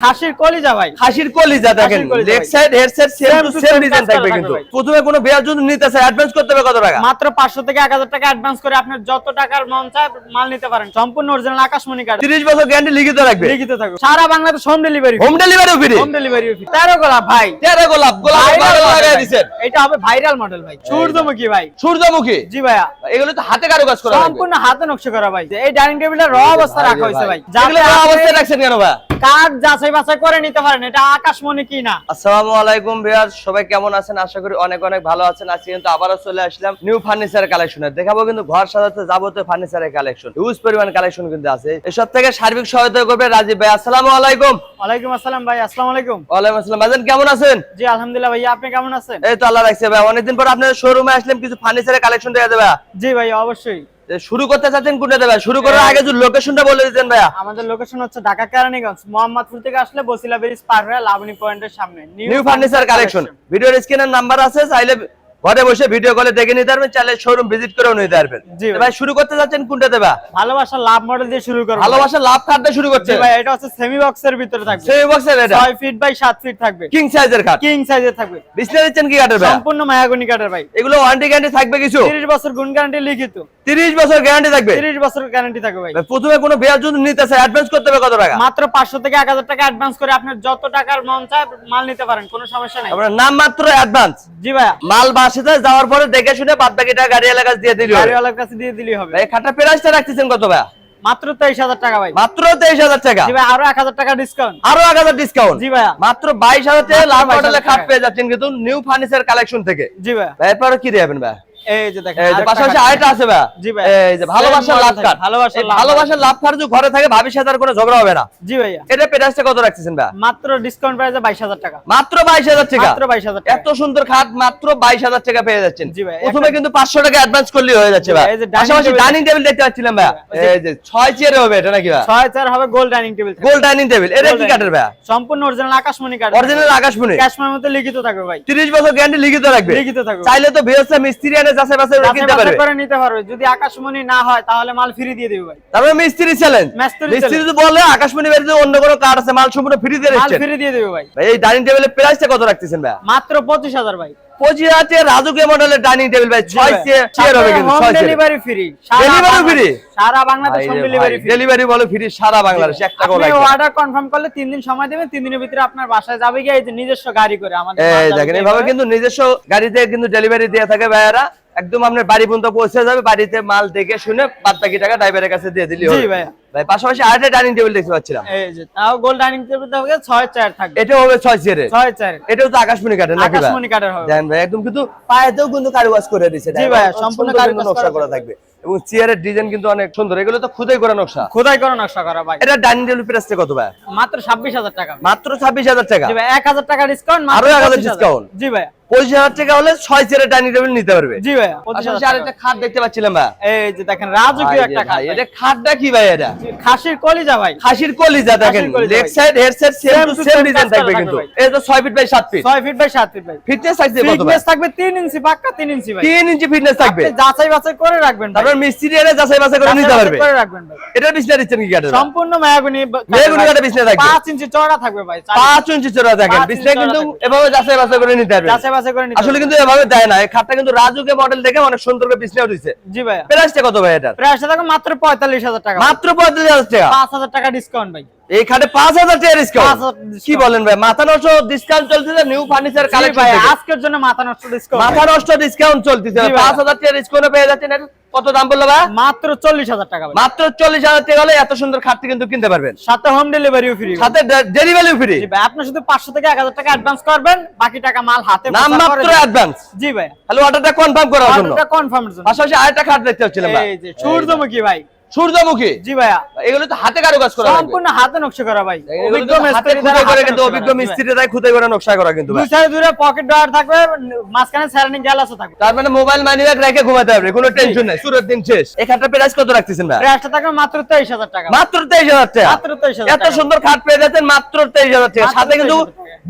খাসির কলিজা ভাই। খাসির কলিজা দেখেন লেগ ভাই। Side head side same to same design থাকবে কিন্তু। প্রথমে কোনো বেয়ার যদি নিতে চায় অ্যাডভান্স করতে হবে কত টাকা? মাত্র পাঁচশো থেকে এক হাজার টাকা অ্যাডভান্স করে আপনার যত টাকার মন চায় মাল নিতে পারেন। সম্পূর্ণ অরিজিনাল আকাশমণি কার্ড 30 বছর গ্যারান্টি লিখিত রাখবে। লিখিত থাকবে। সারা Bangladesh home delivery home delivery free home delivery Golap ভাই। গোলাপ গোলাপ লাগাই। এটা হবে ভাইরাল মডেল ভাই। সূর্যমুখী ভাই। সূর্যমুখী? জি ভাইয়া। এগুলো তো হাতে করা লাগবে। সম্পূর্ণ হাতে নকশা করা ভাই। এই ডাইনিং টেবিলটা র অবস্থা রাখা হয়েছে ভাই। অবস্থায় রাখছেন কেন ভাই? কার্ড যাচাই বাছাই করে নিতে পারেন এটা আকাশমণি কি না আসসালামু আলাইকুম ভিউয়ার সবাই কেমন আছেন? আশা করি অনেক অনেক ভালো আছেন। আজকে কিন্তু আবারও চলে আসলাম নিউ ফার্নিচার কালেকশনে দেখাবো কিন্তু ঘর সাজাতে যাবতীয় ফার্নিচারের কালেকশন হিউজ পরিমাণ কালেকশন কিন্তু আছে। এসব থেকে সার্বিক সহায়তা করবে রাজীব ভাই। আসসালামু আলাইকুম। ওয়ালাইকুম আসসালাম ভাই আসসালামু আলাইকুম। ওয়ালাইকুম আসসালাম। ভাইজান কেমন আছেন? জি আলহামদুলিল্লাহ ভাইয়া আপনি কেমন আছেন? এই তো আল্লাহ রাখছে ভাই। অনেকদিন পর আপনাদের শোরুমে আসলাম কিছু ফার্নিচারের কালেকশন দেখা দেবে জি ভাই অবশ্যই। শুরু করতে চাচ্ছেন কোনটা দেবে শুরু করার আগে যে লোকেশনটা বলে দিতেন ভাইয়া। আমাদের লোকেশন হচ্ছে ঢাকা কেরানীগঞ্জ মোহাম্মদপুর থেকে আসলে বসিলা ব্রিজ পার হয়ে লাবণী পয়েন্টের সামনে। নিউ ফার্নিচার কালেকশন ভিডিওর স্ক্রিনের নাম্বার আছে চাইলে ঘরে বসে ভিডিও কলে দেখে নিতে পারবেন চাইলে শোরুম ভিজিট করেও নিতে পারবেন। ভাই। শুরু করতে চাচ্ছেন কোনটা দেবা ভালোবাসা লাভ মডেল দিয়ে শুরু করব। ভালোবাসা লাভ কাটতে শুরু করছে ভাই এটা হচ্ছে সেমি বক্সের ভিতরে থাকবে। সেই বক্সের এটা? 6 ফিট বাই 7 ফিট থাকবে। কিং সাইজের খাট কিং সাইজের থাকবে। বিছনা দিচ্ছেন কি কাঠের ভাই? সম্পূর্ণ মায়াগনি কাঠের ভাই। এগুলো ওয়ারেন্টি গ্যারান্টি থাকবে কিছু? 30 বছর গুণ গ্যারান্টি লিখিত। 30 বছর গ্যারান্টি থাকবে? 30 বছর গ্যারান্টি থাকবে ভাই। প্রথমে কোনো বেয়ার যদি নিতে চায় অ্যাডভান্স করতে হবে কত টাকা? মাত্র 500 থেকে 1000 টাকা অ্যাডভান্স করে আপনার যত টাকার মন চায় মাল নিতে পারেন কোনো সমস্যা নাই। আপনার নাম মাত্র অ্যাডভান্স জি ভাই মাল বাসাতে যাওয়ার পরে দেখে শুনে বাদ বাকিটা এলাকা দিয়ে দিলি। গাড়িওয়ালার কাছে দিয়ে দিলি হবে। ভাই খাটটা প্রাইসটা রাখতেছেন কত ভাই মাত্র 23000 টাকা ভাই। মাত্র তেইশ হাজার টাকা? জি ভাই আরও 1000 টাকা ডিসকাউন্ট আরও এক হাজার ডিসকাউন্ট জি ভাইয়া। মাত্র বাইশ হাজার টাকা লাভ 22,000 মডেলের খাট পেয়ে যাচ্ছেন কিন্তু নিউ ফার্নিচার কালেকশন থেকে। জি ভাই এরপরে কি দেবেন ভাই এই যে দেখেন এই যে পাশাপাশি আরেকটা আছে ভাই জি ভাই। এই যে ভালোবাসার লাভ কার্ড ভালোবাসার ভালোবাসার লাভ কার্ড যদি ঘরে থাকে ভাবির সাথে কোনো ঝগড়া হবে না। জি ভাইয়া। এটা প্রাইসটা কত রাখতেছেন ভাই মাত্র ডিসকাউন্ট প্রাইসে 22000 টাকা। মাত্র বাইশ হাজার টাকা? মাত্র 22000 টাকা। এত সুন্দর খাট মাত্র বাইশ হাজার টাকা পেয়ে যাচ্ছেন। জি ভাই, প্রথমে কিন্তু পাঁচশো টাকা অ্যাডভান্স করলে হয়ে যাচ্ছে ভাই ভাই, এই যে dining পাশাপাশি ডাইনিং টেবিল দেখতে পাচ্ছিলাম ভাই এই যে ছয় চেয়ারে হবে এটা নাকি ভাই হবে গোল্ড ডাইনিং টেবিল গোল ডাইনিং টেবিল এটা কি কাঠের ভাই সম্পূর্ণ অরিজিনাল আকাশমণি কাঠ অরিজিনাল আকাশমণি। ক্যাশমের মধ্যে লিখিত থাকবে ভাই। বছর গ্যারান্টি লিখিত রাখবে। লিখিত থাকবে। চাইলে তো মিস্ত্রি এনে যাচাই বাছাই করে কিনতে পারবে। করে নিতে পারবে। যদি আকাশমণি না হয় তাহলে মাল ফ্রি দিয়ে দেবে ভাই। তারপরে মিস্ত্রি চ্যালেঞ্জ মিস্ত্রি মিস্ত্রি যদি বলে আকাশমণি বাড়িতে অন্য কোনো কার্ড আছে মাল সম্পূর্ণ ফ্রি দিয়ে মাল ফ্রি দিয়ে দেবে ভাই। ভাই, এই ডাইনিং টেবিলের প্রাইসটা কত রাখতেছেন ভাই মাত্র পঁচিশ হাজার ভাই। পঁচিশ হাজার রাজুকে মডেলের ডাইনিং টেবিল ভাই ছয় চেয়ার হবে কিন্তু ছয় ডেলিভারি ফ্রি Delivery free? সারা Bangladesh home delivery free delivery বলে ফ্রি সারা বাংলাদেশ এক টাকাও লাগবে না। অর্ডার কনফার্ম করলে তিন দিন সময় দেবেন দিনের ভিতরে আপনার বাসায় যাবে গিয়ে এই যে নিজস্ব গাড়ি করে আমাদের এই দেখেন এইভাবে এইভাবে। কিন্তু নিজস্ব গাড়িতে কিন্তু ডেলিভারি দিয়ে থাকে ভাইয়ারা একদম আপনার বাড়ি পর্যন্ত পৌঁছে যাবে বাড়িতে মাল দেখে শুনে বাদ বাকি টাকা ড্রাইভারের কাছে দিয়ে দিলি জি ভাইয়া। ভাই পাশাপাশি আরেকটা ডাইনিং টেবিল দেখতে পাচ্ছিলাম। এই যে তাও গোল্ড ডাইনিং টেবিল থাকবে ছয় চেয়ার থাকবে। এটা হবে ছয় চেয়ারে ছয় চেয়ার এটাও তো আকাশমণি কাঠের নাকি ভাই? আকাশমণি কাঠের হবে। ভাই একদম কিন্তু পায়েতেও কিন্তু কারুকাজ করে দিয়েছে। জি ভাইয়া, সম্পূর্ণ কারুকাজ নকশা করা থাকবে। এবং চেয়ারের ডিজাইন কিন্তু অনেক সুন্দর। এগুলো তো খুদাই করা নকশা। খোদাই করে নকশা করা ভাই। এটা ডাইনিং টেবিল প্রাইস কত ভাই? মাত্র ছাব্বিশ হাজার টাকা। মাত্র ছাব্বিশ হাজার টাকা। জি ভাই এক হাজার টাকা ডিসকাউন্ট আরও 1000 discount? জি ভাই। পঁচিশ হাজার টাকা হলে ছয় চেয়ারের ডাইনিং টেবিল নিতে পারবে। জি ভাই পাশাপাশি আরেকটা খাট দেখতে পাচ্ছিলাম ভাই। এই যে দেখেন রাজকীয় একটা খাট এটা খাটটা কি ভাই এটা? খাসির কলিজা ভাই। খাসির কলিজা দেখেন leg side head side same to same design থাকবে থাকবে কিন্তু। ভাই। তো 6 ফিট বাই 7 ফিট ছয় ফিট বাই সাত ফিট ভাই। ফিটনেস থাকবে কত ফিটনেস থাকবে তিন ইঞ্চি পাক্কা তিন ইঞ্চি ভাই। 3 ইঞ্চি ফিটনেস থাকবে। যাচাই বাছাই করে রাখবেন তারপর মিস্ত্রি এনে যাচাই বাছাই করে নিতে পারবে। করে রাখবেন ভাই। এটা বিছনা দিচ্ছেন কি কাঠের সম্পূর্ণ মেয়াগুনি বিছনা থাকবে। ইঞ্চি চওড়া থাকবে ভাই। 5 ইঞ্চি দেখেন। বিছনা কিন্তু এভাবে যাচাই বাছাই করে নিতে পারবে যাচাই বাছাই করে নিতে আসলে কিন্তু এভাবে দেয় না। এই খাটটা কিন্তু রাজুকে মডেল দেখে অনেক সুন্দর করে বিছনা দিয়েছে জি ভাই প্রাইসটা কত ভাই এটা প্রাইসটা থাকবে মাত্র পঁয়তাল্লিশ হাজার টাকা। মাত্র 45000 টাকা। পাঁচ হাজার টাকা ডিসকাউন্ট ভাই। এই খাটে 5000 টাকা ডিসকাউন্ট কি বলেন ভাই? মাথা নষ্ট ডিসকাউন্ট চলতেছে নিউ ফার্নিচার কালেকশন ভাই আজকের জন্য মাথা নষ্ট ডিসকাউন্ট মাথা নষ্ট ডিসকাউন্ট চলতেছে। হাজার টাকা ডিসকাউন্টে পেয়ে যাচ্ছেন। কত দাম বলল ভাই? মাত্র চল্লিশ হাজার টাকা মাত্র চল্লিশ হাজার টাকা হলে এত সুন্দর খাটটি কিন্তু কিনতে পারবেন। সাথে হোম ডেলিভারিও ফ্রি সাথে ডেলিভারি ফ্রি জি ভাই আপনি শুধু পাঁচশো থেকে এক হাজার টাকা অ্যাডভান্স করবেন বাকি টাকা মাল হাতে নাম মাত্র অ্যাডভান্স জি ভাই। তাহলে অর্ডারটা কনফার্ম করার জন্য। অর্ডারটা কনফার্মের জন্য। পাশাপাশি আরেকটা খাট দেখতে হচ্ছিলাম ভাই। এই যে সূর্যমুখী ভাই। সূর্যমুখী? জি ভাইয়া। এগুলো তো হাতে কারুকাজ করা সম্পূর্ণ হাতে নকশা করা ভাই। অভিজ্ঞ মিস্ত্রি দ্বারা করে কিন্তু অভিজ্ঞ করা, জি ভাই। মিস্ত্রি তাই খুদে করে নকশা করা কিন্তু দুই সাইডে দূরে পকেট ড্রয়ার থাকবে মাঝখানে স্যারানিং গ্যালাসও থাকবে। তার মানে মোবাইল মানি ব্যাগ রেখে ঘুমাতে হবে কোনো টেনশন নাই। সুরের দিন শেষ। এই খাটটা প্রাইস কত রাখতেছেন ভাই? প্রাইসটা থাকবে মাত্র টাকা। মাত্র তেইশ হাজার টাকা। মাত্র 23,000 এত সুন্দর খাট পেয়ে যাচ্ছেন মাত্র টাকা। সাথে কিন্তু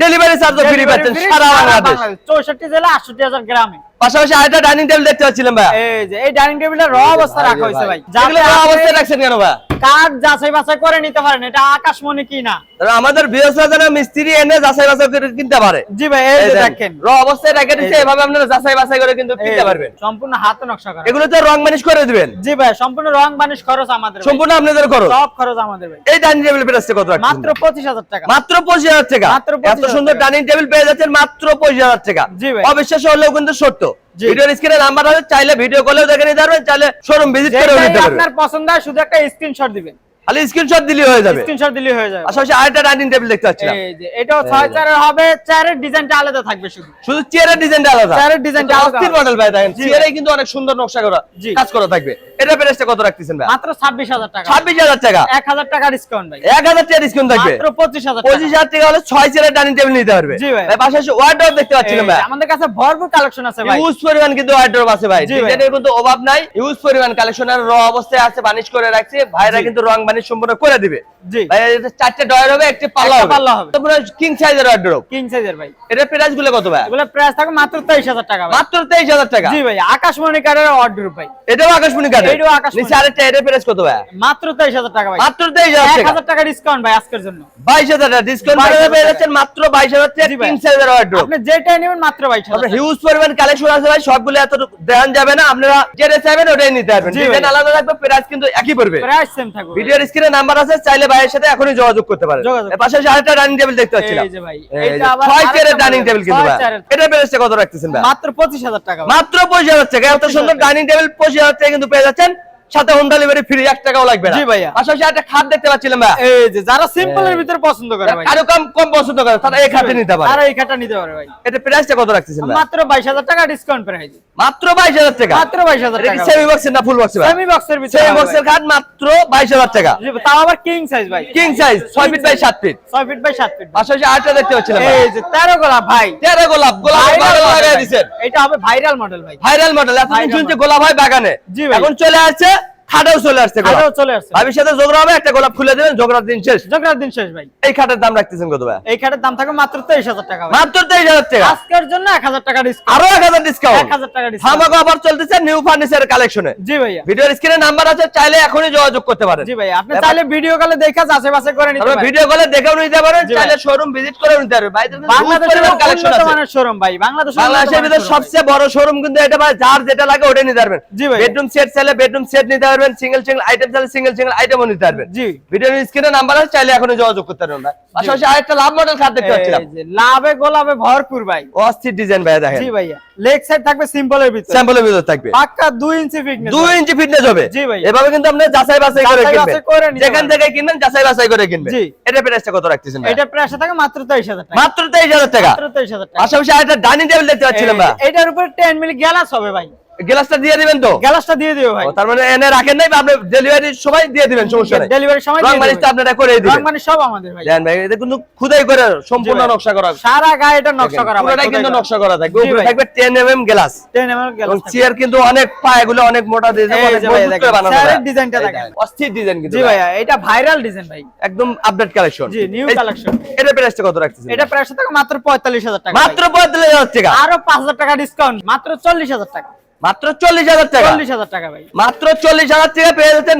ডেলিভারি চার্জও ফ্রি পাচ্ছেন সারা বাংলাদেশ। বাংলাদেশ। চৌষট্টি জেলা আটষট্টি হাজার গ্রামে। পাশাপাশি আরেকটা ডাইনিং টেবিল দেখতে পাচ্ছিলাম ভাই এই যে এই ডাইনিং টেবিলটা র অবস্থা রাখা হয়েছে ভাই। আপনি অবস্থায় রাখছেন কেন ভাই কাঠ যাচাই বাছাই করে নিতে পারেন এটা আকাশমণি কি না আমাদের বৃহস্পতি মিস্ত্রি এনে যাচাই বাছাই করে কিনতে পারে। জি ভাই এই যে দেখেন, র অবস্থায় রেখে দিচ্ছে এভাবে আপনারা যাচাই বাছাই করে কিন্তু কিনতে পারবেন। সম্পূর্ণ হাতে নকশা করা। এগুলো তো রং মানিশ করে দিবেন। জি ভাই সম্পূর্ণ রং বানিশ খরচ আমাদের সম্পূর্ণ আপনাদের করো সব খরচ আমাদের ভাই। এই ডাইনিং টেবিল প্রাইসটা কত রাখছেন? মাত্র পঁচিশ হাজার টাকা। মাত্র পঁচিশ হাজার টাকা। এত সুন্দর ডাইনিং টেবিল পেয়ে যাচ্ছেন মাত্র পঁচিশ হাজার টাকা। জি ভাই। অবিশ্বাস হলেও কিন্তু সত্য। ভিডিওর স্ক্রিনে নাম্বার আছে চাইলে ভিডিও কলেও দেখে নিতে পারবেন চাইলে শোরুম ভিজিট করে নিতে পারবেন। আপনার পছন্দ হয় শুধু একটা স্ক্রিনশট দিবেন। খালি স্ক্রিনশট দিলে হয়ে যাবে। স্ক্রিনশট দিলে হয়ে যাবে। পাশাপাশি আরেকটা ডাইনিং টেবিল দেখতে পাচ্ছিলাম। এই যে এটাও ছয় চারের হবে চারের ডিজাইনটা আলাদা থাকবে শুধু। শুধু চেয়ারের ডিজাইনটা আলাদা। চেয়ারের ডিজাইনটা আলাদা অস্থির মডেল ভাই দেখেন চেয়ারে কিন্তু অনেক সুন্দর নকশা করা কাজ করা থাকবে। এটা প্রাইসটা কত রাখতেছেন ভাই? মাত্র ছাব্বিশ হাজার টাকা। ছাব্বিশ হাজার টাকা। এক হাজার টাকা ডিসকাউন্ট ভাই। এক হাজার টাকা ডিসকাউন্ট থাকবে। মাত্র পঁচিশ হাজার পঁচিশ হাজার টাকা হলে ছয় চেয়ারের ডাইনিং টেবিল নিতে পারবে। জি ভাই। ভাই পাশাপাশি ওয়ার্ডরোব দেখতে পাচ্ছিলাম ভাই। আমাদের কাছে ভরপুর কালেকশন আছে ভাই। ইউজ পরিমাণ কিন্তু ওয়ার্ডরোব আছে ভাই। ডিজাইনের কিন্তু অভাব নাই। ইউজ পরিমাণ কালেকশনের র অবস্থায় আছে বানিশ করে রাখছে। ভাইরা কিন্তু রং বানিশ সম্পূর্ণ করে দিবে। জি। ভাই এটা চারটে ডয়ার হবে একটি পাল্লা হবে। পাল্লা হবে। তারপরে কিং সাইজের ওয়ার্ডরোব কিং সাইজের ভাই। এটা প্রাইসগুলো কত ভাই? এগুলো প্রাইস থাকবে মাত্র তেইশ হাজার টাকা ভাই। মাত্র তেইশ হাজার টাকা? জি ভাই আকাশমণি কার্ডের অর্ডার ভাই। এটাও আকাশমণি কাটে এটাও আকাশমণি। নিচে আরেকটা এটার প্রাইস কত ভাই? মাত্র তেইশ হাজার টাকা ভাই। মাত্র তেইশ হাজার এক টাকা হাজার টাকা ডিসকাউন্ট ভাই আজকের জন্য। বাইশ হাজার টাকা ডিসকাউন্ট 22,000 পেয়ে যাচ্ছেন মাত্র বাইশ হাজার টাকা কিং সাইজের ওয়ার্ডরোব আপনি যেটাই নেবেন মাত্র বাইশ হাজার আপনার টাকা। হিউজ পরিমাণ কালেকশন আছে ভাই সবগুলো এত দেখান যাবে না। আপনারা যেটা চাইবেন ওটাই নিতে পারবেন। ডিজাইন আলাদা থাকবে প্রাইস কিন্তু একই পড়বে। প্রাইস সেম থাকবে ভিডিওর স্ক্রিনে নাম্বার আছে চাইলে ভাইয়ের সাথে এখনই যোগাযোগ করতে পারেন। পাশাপাশি আরেকটা ডাইনিং টেবিল দেখতে পাচ্ছিলাম। এই যে ভাই, এটা আবার ছয় চেয়ারের ডাইনিং টেবিল কিন্তু ভাই। এটা প্রাইসটা কত রাখতেছেন ভাই? মাত্র পঁচিশ হাজার টাকা মাত্র পঁচিশ হাজার টাকা এত সুন্দর। ডাইনিং টেবিল পঁচিশ হাজার টাকা কিন্তু পেয়ে যাচ্ছেন। সাথে হোম ডেলিভারি ফ্রি এক টাকাও লাগবে না। জি ভাইয়া। পাশাপাশি একটা খাট দেখতে পাচ্ছিলাম ভাই এই যে যারা সিম্পলের ভিতরে পছন্দ করে ভাই আরও কম কম পছন্দ করে তারা এই খাটে নিতে পারে। তারা এই খাটটা নিতে পারে ভাই। এটা প্রাইসটা কত রাখতেছেন ভাই মাত্র বাইশ হাজার টাকা ডিসকাউন্ট প্রাইস মাত্র বাইশ হাজার টাকা? মাত্র বাইশ হাজার এটা কি টাকা। সেমি বক্সের না ফুল বক্সের ভাই সেমি বক্সের ভিতরে সেমি বক্সের। খাট মাত্র বাইশ হাজার টাকা। জি, তাও আবার কিং সাইজ ভাই। কিং সাইজ ছয় ফিট বাই সাত ফিট ছয় ফিট বাই সাত ফিট পাশাপাশি আরেকটা দেখতে পাচ্ছিলাম ভাই। এই যে তেরো গোলাপ ভাই। তেরো গোলাপ গোলাপ বাগানে লাগাই। দিছেন। এটা হবে ভাইরাল মডেল ভাই। ভাইরাল মডেল এতদিন Viral শুনছে গোলাপ ভাই বাগানে। জি ভাই। এখন চলে আসছে খাটেও চলে আসছে আরও চলে আসছে। সাথে হবে একটা গোলাপ খুলে দেবেন দিন শেষ। জগরার দিন শেষ ভাই। এই খাটের দাম রাখতেছেন কত ভাই এই খাটের দাম থাকবে মাত্র তেইশ হাজার টাকা মাত্র তেইশ হাজার টাকা। আজকের জন্য এক হাজার টাকা ডিসকাউন্ট আরও এক হাজার ডিসকাউন্ট এক হাজার টাকা ডিসকাউন্ট হামাগো আবার চলতেছে নিউ ফার্নিচার কালেকশনে জি ভাইয়া। ভিডিওর স্ক্রিনে নাম্বার আছে চাইলে এখনই যোগাযোগ করতে পারেন। জি ভাই আপনি চাইলে ভিডিও কলে দেখে বাছাই করে নিতে পারেন। ভিডিও কলে দেখেও নিতে পারেন চাইলে শোরুম ভিজিট করে নিতে কিন্তু huge বাংলাদেশের কালেকশন আছে। মানের শোরুম ভাই বাংলাদেশের বাংলাদেশের ভিতরে সবচেয়ে বড় শোরুম কিন্তু এটা ভাই যার যেটা লাগে ওটা নিতে পারবেন। জি ভাই। বেডরুম সেট চাইলে বেডরুম সেট নিতে পারবেন সিঙ্গেল সিঙ্গেল আইটেম চাইলে সিঙ্গেল সিঙ্গেল আইটেমও নিতে পারবেন। জি। ভিডিওর স্ক্রিনে নাম্বার আছে চাইলে এখনই যোগাযোগ করতে পারবেন ভাই। পাশাপাশি আরেকটা লাভ মডেল খাট দেখতে পাচ্ছিলাম। এই যে লাভে গোলাপে ভরপুর ভাই। অস্থির ডিজাইন ভাই দেখেন। জি ভাইয়া। লেগ সাইড থাকবে সিম্পলের ভিতরে। স্যাম্পলের ভিতর থাকবে। পাক্কা 2 ইঞ্চি ফিটনেস দুই ইঞ্চি ফিটনেস হবে। জি ভাই। এভাবে কিন্তু আপনি যাচাই বাছাই করে কিনবেন। যেখান থেকে কিনবেন যাচাই বাছাই করে কিনবেন। জি। এটা প্রাইসটা কত রাখতেছেন ভাই এটা প্রাইস থাকে মাত্র 23000 টাকা। মাত্র তেইশ হাজার টাকা। মাত্র 23000 টাকা। পাশাপাশি আরেকটা ডাইনিং টেবিল দেখতে পাচ্ছিলাম ভাই এটার উপরে 10 মিলি গ্লাস হবে ভাই। গ্লাসটা দিয়ে দিবেন তো? গ্লাসটা দিয়ে দিও ভাই। তার মানে এনে রাখেন নাই আপনি ডেলিভারির সময় দিয়ে দিবেন সমস্যা নেই। ডেলিভারি সময় রং আপনারা করে। রং দিবেন। মানে সব আমাদের ভাই। দেন ভাই এটা কিন্তু খুদাই করে সম্পূর্ণ নকশা করা। সারা গায়ে এটা নকশা করা কিন্তু নকশা করা থাকবে। উপরে থাকবে 10 এমএম গ্লাস 10 এমএল এবং চেয়ার কিন্তু অনেক পায়গুলো অনেক মোটা দিয়ে অনেক মজবুত করে বানানো চেয়ারের। ডিজাইনটা দেখেন। অস্থির ডিজাইন কিন্তু জি ভাই। ভাইয়া এটা ভাইরাল ডিজাইন ভাই। একদম আপডেট কালেকশন জি, new collection। এটা প্রাইসটা কত রাখতেছেন? এটা প্রাইস থাকে মাত্র 45000 টাকা মাত্র 45000 টাকা। আরও 5000 টাকা ডিসকাউন্ট মাত্র 40000 টাকা। মাত্র 40000 টাকা। 40000 টাকা ভাই। মাত্র 40000 টাকা পেয়ে যাচ্ছেন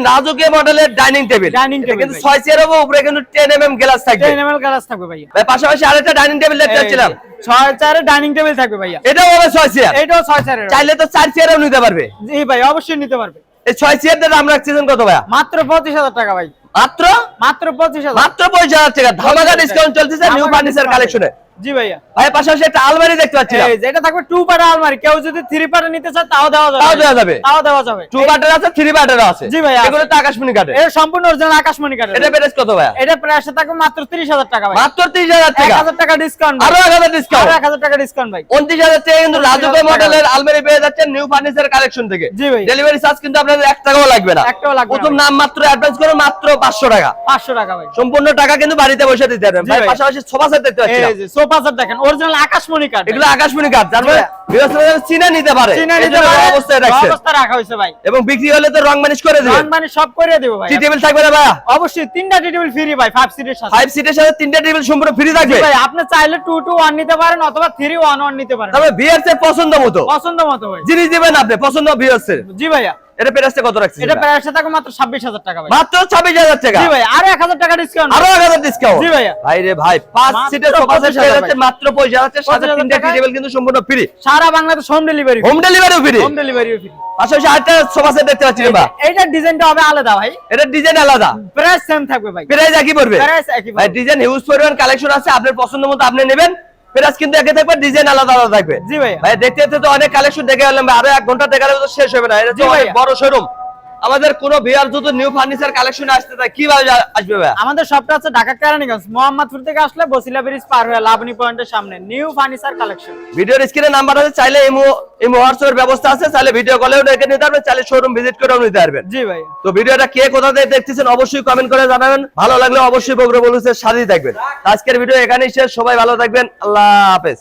মডেলের ডাইনিং টেবিল Dining table কিন্তু। 6 চেয়ার হবে উপরে কিন্তু 10 এমএম গ্লাস থাকবে। 10 এমএল গ্লাস থাকবে ভাই পাশাপাশি আরেকটা ডাইনিং টেবিল দেখতে ছয় চারে ডাইনিং টেবিল থাকবে ভাইয়া। এটাও হবে 6 চেয়ার এটাও ছয় চাইলে তো 4 চেয়ারও নিতে পারবে। জি ভাই অবশ্যই নিতে পারবে। এই 6 চেয়ারটার দাম রাখছেন কত ভাই মাত্র 25000 টাকা ভাই। মাত্র? মাত্র 25000 মাত্র 25000 টাকা। ধামাকা ডিসকাউন্ট চলতেছে নিউ ফার্নিচার। কালেকশনে জি ভাইয়া। ভাই পাশাপাশি একটা আলমারি দেখতে এটা থাকবে টু পার্ট আলমারি। কেউ যদি থ্রি পার্ট নিতে চায় তাও দেওয়া যাবে। তাও দেওয়া যাবে। তাও দেওয়া যাবে। টু পার্টের আছে থ্রি পার্টের আছে। জি ভাই, আছে। এগুলো তো আকাশমণি কাটে এটা সম্পূর্ণ অরিজিনাল আকাশমণি এটা প্রাইস কত ভাই এটা প্রাইস থাকবে মাত্র 30000 টাকা ভাই মাত্র 30000 টাকা। 1000 টাকা ডিসকাউন্ট আরও 1000 আরও ডিসকাউন্ট 1000 টাকা ডিসকাউন্ট ভাই। 29000 টাকা কিন্তু 29,000 মডেলের আলমারি পেয়ে যাচ্ছেন নিউ ফার্নিচার কালেকশন থেকে। জি ভাই। ডেলিভারি চার্জ কিন্তু আপনাদের 1 টাকাও লাগবে না। একটাও লাগবে প্রথম নাম মাত্র অ্যাডভান্স করে মাত্র 500 টাকা। 500 টাকা ভাই। সম্পূর্ণ টাকা কিন্তু বাড়িতে বসে দিতে পারবেন। ভাই ভাই। পাশাপাশি সোফা সেট দেখতে পাচ্ছি দেখেন অরিজিনাল আকাশমণি কাঠ। এগুলো আকাশমণি কাঠ মানে বৃহস্পতিবার চীনা নিতে পারে। চিনা নিতে পারে, অবস্থায় রাখছে। অবস্থা রাখা হয়েছে ভাই। এবং বিক্রি হলে তো রং মানিশ করে রং মানে সব করে দেবো ভাই। টি টেবিল থাকবে না ভাই অবশ্যই তিনটা টি টেবিল ফ্রি ভাই 5 সিটের সাথে। ফাইভ সিটের সাথে তিনটা টেবিল সম্পূর্ণ ফ্রি থাকবে। ভাই আপনি চাইলে 2 টু 1 নিতে পারেন অথবা 3 1 1 নিতে পারেন। তবে বিয়ার্স এর পছন্দ মতো। পছন্দ মতো ভাই। জিনিস দিবেন আপনি পছন্দ বিয়ার্স এর। জি ভাইয়া। এটা প্রাইসটা কত রাখছেন এটা প্রাইসটা মাত্র ছাব্বিশ হাজার টাকা ভাই। মাত্র ছাব্বিশ হাজার টাকা? জি ভাই আরও এক হাজার টাকা ডিসকাউন্ট আরও এক হাজার ডিসকাউন্ট জি ভাইয়া। ভাই রে ভাই সিটের সোফা সেট 25,000 পেয়ে যাচ্ছে ভাই। মাত্র পয়সা যাচ্ছে সাথে 25,000 তিনটা টেবিল কিন্তু সম্পূর্ণ ফ্রি সারা বাংলাদেশ হোম ডেলিভারি হোম ডেলিভারিও ফ্রি হোম ডেলিভারি ফ্রি আরেকটা সোফা সেট দেখতে পাচ্ছি বা এইটার ডিজাইনটা হবে আলাদা ভাই। এটা ডিজাইন আলাদা। প্রাইস সেম থাকবে ভাই। প্রাইস একই পড়বে। প্রাইস একই ভাই ভাই ডিজাইন হিউজ পরিমাণ কালেকশন আছে আপনার পছন্দ মতো আপনি নেবেন। প্রাইস কিন্তু একই থাকবে ডিজাইন আলাদা আলাদা থাকবে। জি ভাই ভাই দেখতে তো অনেক কালেকশন দেখে গেলাম আরও এক ঘণ্টা দেখালে তো শেষ হবে না। এটা। বড় শোরুম আমাদের কোন বিয়ার যদি নিউ ফার্নিচার কালেকশন আসতে চায় কীভাবে আসবে ভাই আমাদের শপটা হচ্ছে ঢাকা কেরানীগঞ্জ মোহাম্মদপুর থেকে আসলে বসিলা ব্রিজ পার হয়ে লাবণী পয়েন্টের সামনে নিউ ফার্নিচার কালেকশন ভিডিওর স্ক্রিনে নাম্বার আছে চাইলে ইমো ইমো হোয়াটসঅ্যাপের ব্যবস্থা আছে চাইলে ভিডিও কলেও দেখে নিতে পারবেন চাইলে শোরুম ভিজিট করেও নিতে পারবেন। জি ভাই। তো ভিডিওটা কে কোথা থেকে দেখতেছেন অবশ্যই কমেন্ট করে জানাবেন ভালো লাগলে অবশ্যই বগুড়া বলুসের সাথেই থাকবেন। আজকের ভিডিও এখানেই শেষ সবাই ভালো থাকবেন আল্লাহ হাফেজ।